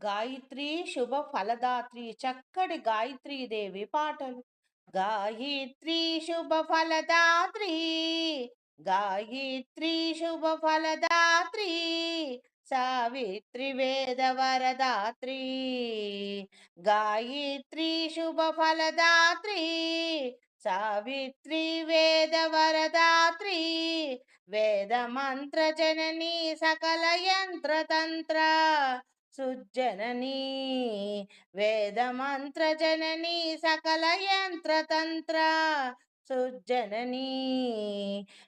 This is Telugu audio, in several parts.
గాయత్రి శుభ ఫలదాత్రి చక్కటి గాయత్రీదేవి పాటలు. గాయత్రి శుభ ఫలదాత్రి గాయత్రి శుభ ఫలదాత్రి సావిత్రి వేద వరదాత్రి గాయత్రి శుభ ఫలదాత్రి సావిత్రి వేద వరదాత్రి వేద మంత్ర జననీ సకల యంత్ర తంత్ర సుజ్జననీ వేదమంత్రజననీ సకల యంత్రతంత్ర సుజ్జననీ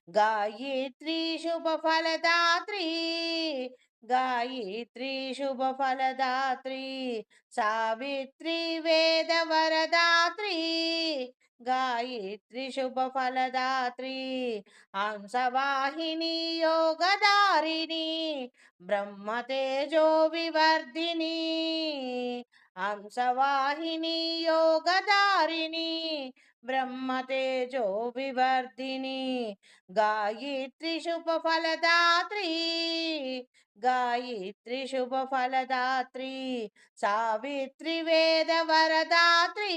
గాయత్రి శుభ ఫలదాత్రి గాయత్రి శుభ ఫలదాత్రి సావిత్రి వేద వరదాత్రి గాయత్రి శుభ ఫలదాత్రి హంసవాహిని యోగదారిణి బ్రహ్మతేజో వివర్ధిని హంసవాహిని యోగదారిణి బ్రహ్మతేజో వివర్ధిని. గాయత్రి శుభ ఫలదాత్రి గాయత్రి శుభ ఫలదాత్రి సావిత్రి వేద వరదాత్రి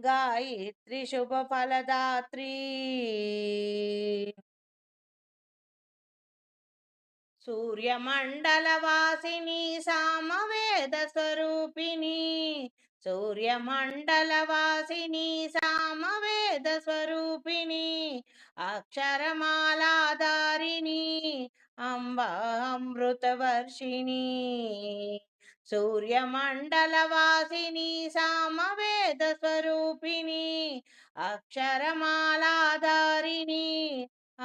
గాయత్రి శుభ ఫలదాత్రి. సూర్యమండలవాసిని సామవేద స్వరూపిణి. సూర్యమండలవాసిని సామవేద స్వరూపిణి. అక్షరమాలాధారిణి. అంబ అమృతవర్షిణి. సూర్యమండలవాసిని సామవేద స్వరూపిణి అక్షరమాలాధారిణి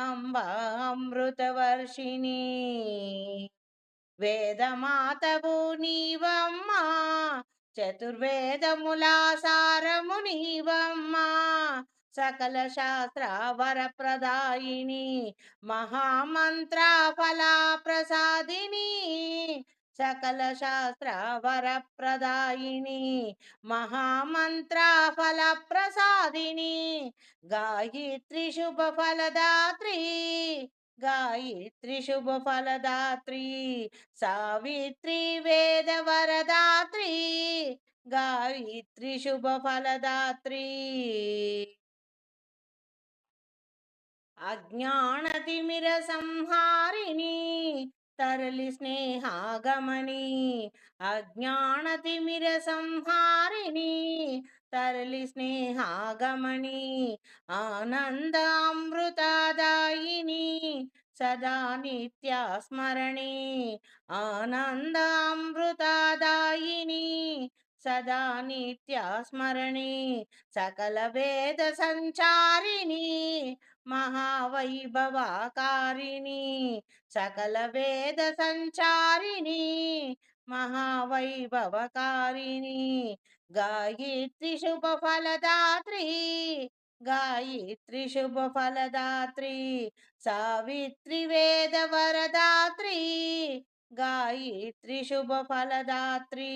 అంబ అమృతవర్షిణి వేదమాతవు నీవమ్మా చతుర్వేదముల సారము నీవమ్మా సకల శాస్త్ర వరప్రదాయిని మహామంత్ర ఫలా ప్రసాదిని సకల శాస్త్ర వరప్రదాయిని మహామంత్ర ఫల ప్రసాదిని గాయత్రి శుభ ఫలదాత్రి గాయత్రి శుభ ఫలదాత్రి సావిత్రి వేద వరదాత్రి గాయత్రి శుభ ఫలదాత్రి అజ్ఞానతిమిర సంహారిణి తరలి స్నేహాగమని అజ్ఞానతిమిర సంహారిణి తరలి స్నేహాగమని ఆనందామృతదాయిని సదా నిత్యస్మరణి ఆనందామృతదాయిని సదా నిత్యస్మరణి సకల వేద సంచారిణి మహావైభవకారిణి సకల వేద సంచారిణి మహావైభవకారిణి గాయత్రి శుభ ఫలదాత్రి గాయత్రి శుభ ఫలదాత్రి సావిత్రి వేద వరదాత్రి గాయత్రి శుభ ఫలదాత్రి